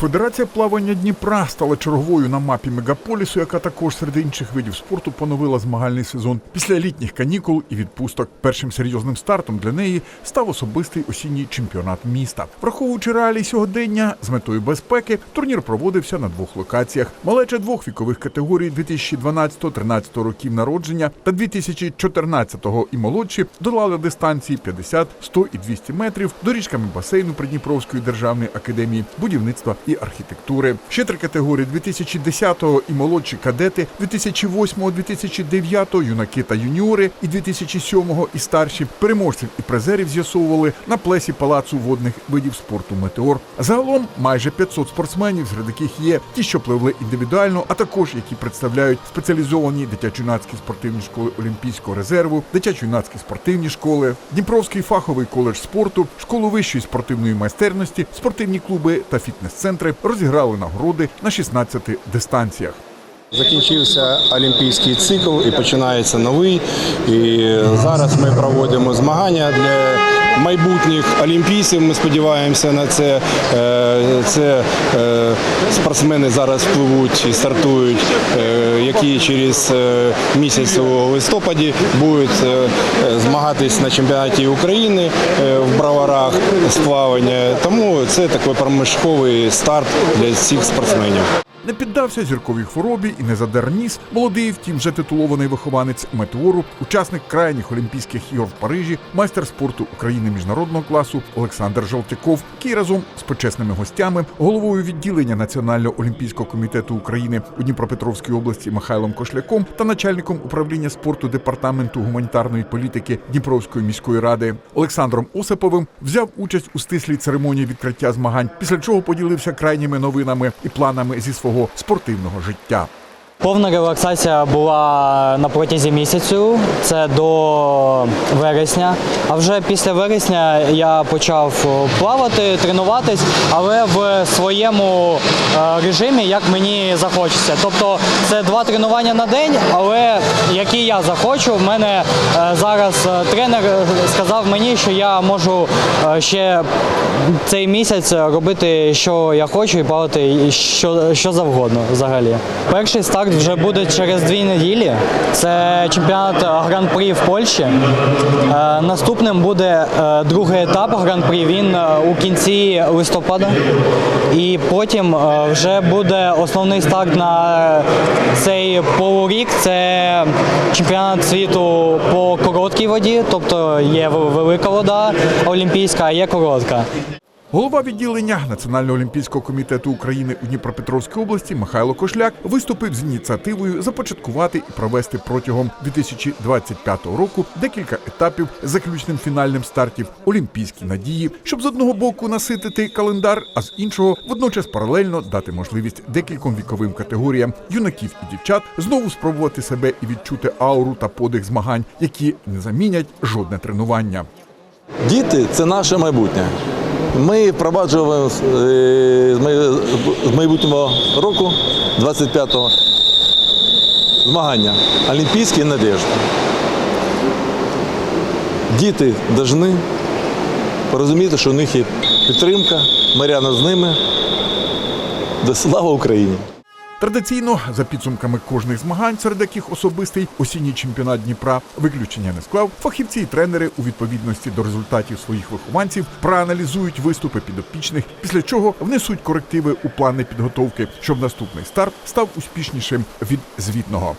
Федерація плавання Дніпра стала черговою на мапі мегаполісу, яка також серед інших видів спорту поновила змагальний сезон. Після літніх канікул і відпусток першим серйозним стартом для неї став особистий осінній чемпіонат міста. Враховуючи реалії сьогодення з метою безпеки, турнір проводився на двох локаціях. Малеча двох вікових категорій 2012-13 років народження та 2014-го і молодші долали дистанції 50, 100 і 200 метрів доріжками басейну Придніпровської державної академії будівництва і архітектури. Ще три категорії 2010-го і молодші кадети, 2008-го, 2009-го юнаки та юніори і 2007-го і старші переможців і призерів з'ясовували на плесі палацу водних видів спорту Метеор. Загалом майже 500 спортсменів, серед яких є ті, що пливли індивідуально, а також які представляють спеціалізовані дитячо-юнацькі спортивні школи Олімпійського резерву, дитячо-юнацькі спортивні школи, Дніпровський фаховий коледж спорту, школу вищої спортивної майстерності, спортивні клуби та фітнес-центри розіграли нагороди на 16 дистанціях. Закінчився олімпійський цикл і починається новий. І зараз ми проводимо змагання для майбутніх олімпійців. Ми сподіваємося на це. Е, Це е, спортсмени зараз пливуть і стартують, е, які через місяць у листопаді будуть змагатись на чемпіонаті України в браварах з плавання. Тому це такий проміжковий старт для всіх спортсменів. Не піддався зірковій хворобі і не задер ніс. Молодий, втім вже титулований вихованець метеору, учасник крайніх Олімпійських ігор в Парижі, майстер спорту України міжнародного класу Олександр Жолтяков, який разом з почесними гостями, головою відділення Національного олімпійського комітету України у Дніпропетровській області Михайлом Кошляком та начальником управління спорту департаменту гуманітарної політики Дніпровської міської ради Олександром Осиповим взяв участь у стислій церемонії відкриття змагань, після чого поділився крайніми новинами і планами зі свого спортивного життя. Повна релаксація була на протязі місяцю, це до вересня. А вже після вересня я почав плавати, тренуватись, але в своєму е, режимі, як мені захочеться. Тобто це два тренування на день, але які я захочу. В мене е, зараз е, тренер сказав мені, що я можу ще цей місяць робити, що я хочу, і плавати що, що завгодно взагалі. Перший старт вже буде через дві неділі. Це чемпіонат гран-прі в Польщі. Е, наступним буде е, другий етап гран-прі. Він е, у кінці листопада. І потім вже буде основний старт на цей полурік. Це чемпіонат світу по короткій воді, тобто є велика вода олімпійська, а є коротка. Голова відділення Національного олімпійського комітету України у Дніпропетровській області Михайло Кошляк виступив з ініціативою започаткувати і провести протягом 2025 року декілька етапів заключним фінальним стартів Олімпійські надії, щоб з одного боку наситити календар, а з іншого водночас паралельно дати можливість декільком віковим категоріям юнаків і дівчат знову спробувати себе і відчути ауру та подих змагань, які не замінять жодне тренування. Діти це наше майбутнє. Ми впроваджуємо е, з майбутнього року, 25-го, змагання Олімпійські надежди. Діти повинні розуміти, що у них є підтримка, Мар'яна з ними. Слава Україні! Традиційно, за підсумками кожних змагань, серед яких особистий осінній чемпіонат Дніпра виключення не склав, фахівці і тренери у відповідності до результатів своїх вихованців проаналізують виступи підопічних, після чого внесуть корективи у плани підготовки, щоб наступний старт став успішнішим від звітного.